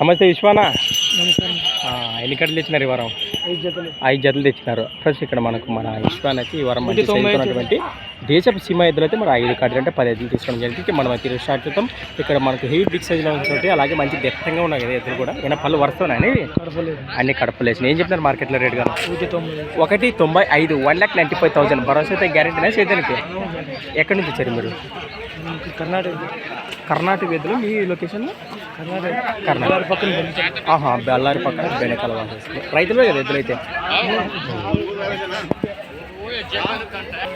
నమస్తే విశ్వానా? ఎన్ని కట్టలు తెచ్చినారు ఈ వారం? ఐదు జతలు. ఐదు జతలు తెచ్చినారు. ఫ్రెండ్స్ ఇక్కడ మనకు మన విశ్వానికి ఈ వారం మంచి దేశపు సీమ ఎద్దులు అయితే మరి ఐదు కట్టలు అంటే పది ఎద్దులు తీసుకోవడం జరిగింది. మనం అయితే స్టార్ట్ చేద్దాం. ఇక్కడ మనకు హెవీ బిగ్ సైజ్లో ఉంటుంది అలాగే మంచి దట్టంగా ఉన్నాయి కదా ఎద్దులు కూడా. ఏమైనా పళ్ళు వరుస్తున్నాయి అన్ని కడపలేసి ఏం చెప్తున్నారు మార్కెట్లో రేట్ కదా ఒకటి తొంభై ఐదు one lakh ninety five thousand. భరోసా అయితే గ్యారెంటీనా సేద్యానికి? ఎక్కడి నుంచి వచ్చారు మీరు? కర్ణాటక కర్ణాటక ఎద్దులు. మీ లొకేషన్ కర్ణాటక. పక్కన. ఆహా బెల్లారి పక్కన బెనకాల రైతులే కదా ఎద్దులు అయితే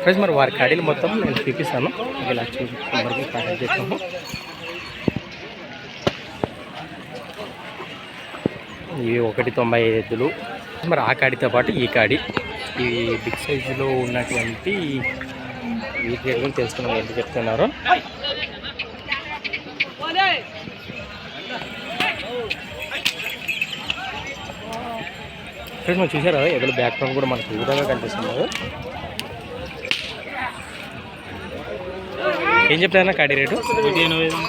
ఫ్రెండ్స్ మరి వారి కడీలు మొత్తం నేను చూపిస్తాను. ఇలా చూసి వరకు చేస్తాము ఇవి ఒకటి తొంభై ఐదులు. ఎద్దులు మరి ఆ కాడితో పాటు ఈ కాడి. ఈ బిగ్ సైజులో ఉన్నటువంటి వీటి తెలుసుకున్నాం ఎందుకు చెప్తున్నారు. ఫ్రెండ్స్ మనం చూసారా ఎదురు బ్యాక్గ్రౌండ్ కూడా మనకు విధంగా కనిపిస్తున్నారు. ఏం చెప్తారన్నా కాడి రేటు?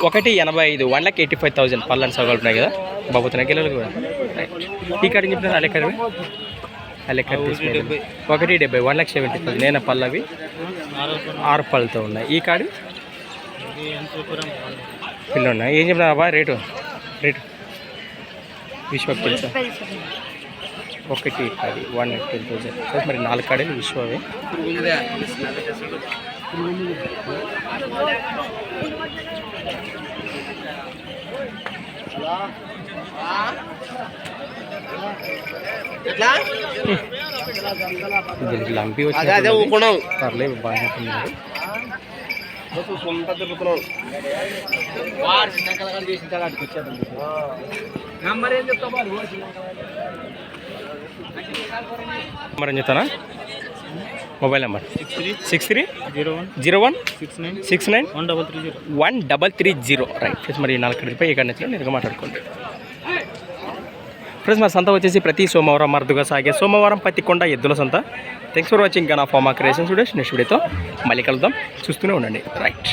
ఒకటి ఎనభై ఐదు. One lakh eighty five thousand పళ్ళని సగలు ఉన్నాయి కదా? బాబుతున్నాయి కిలోలు కూడా. ఈ కాడి ఏం చెప్తున్నారు అలెక్కడి అలెక్కడి ఒకటి డెబ్బై. వన్ లాక్ సెవెంటీ ఫైవ్ నేను పళ్ళవి ఆరో పళ్ళతో ఉన్నాయి. ఈ కాడి? పిల్లలు ఉన్నాయి ఏం చెప్తున్నారు అబ్బా రేటు? రేటు? విశ్వకు తెలుసా? ఒకటి కాడి వన్ టెన్ థౌసండ్ మరి నాలుగు కాడీలు విశ్వవి దీనికి లంపి వచ్చి పర్లేదు బాగానే ఉన్నారు నెంబర్ ఏం చెప్తానా mobile number six three zero one zero one six nine six nine one double three zero one double three zero right friends మరి నాలుగు రూపాయి ఇక్కడ నుంచి నేరుగా మాట్లాడుకోండి. ఫ్రెండ్స్ మరి సంత వచ్చేసి ప్రతి సోమవారం మరుదుగా సాగే సోమవారం పత్తికొండ ఎద్దుల సంత. థ్యాంక్స్ ఫర్ వాచింగ్ నా ఫార్మా క్రియేషన్స్ వీడియోస్ నెక్స్ట్ వీడియోతో మళ్ళీ కలుద్దాం. చూస్తూనే ఉండండి. రైట్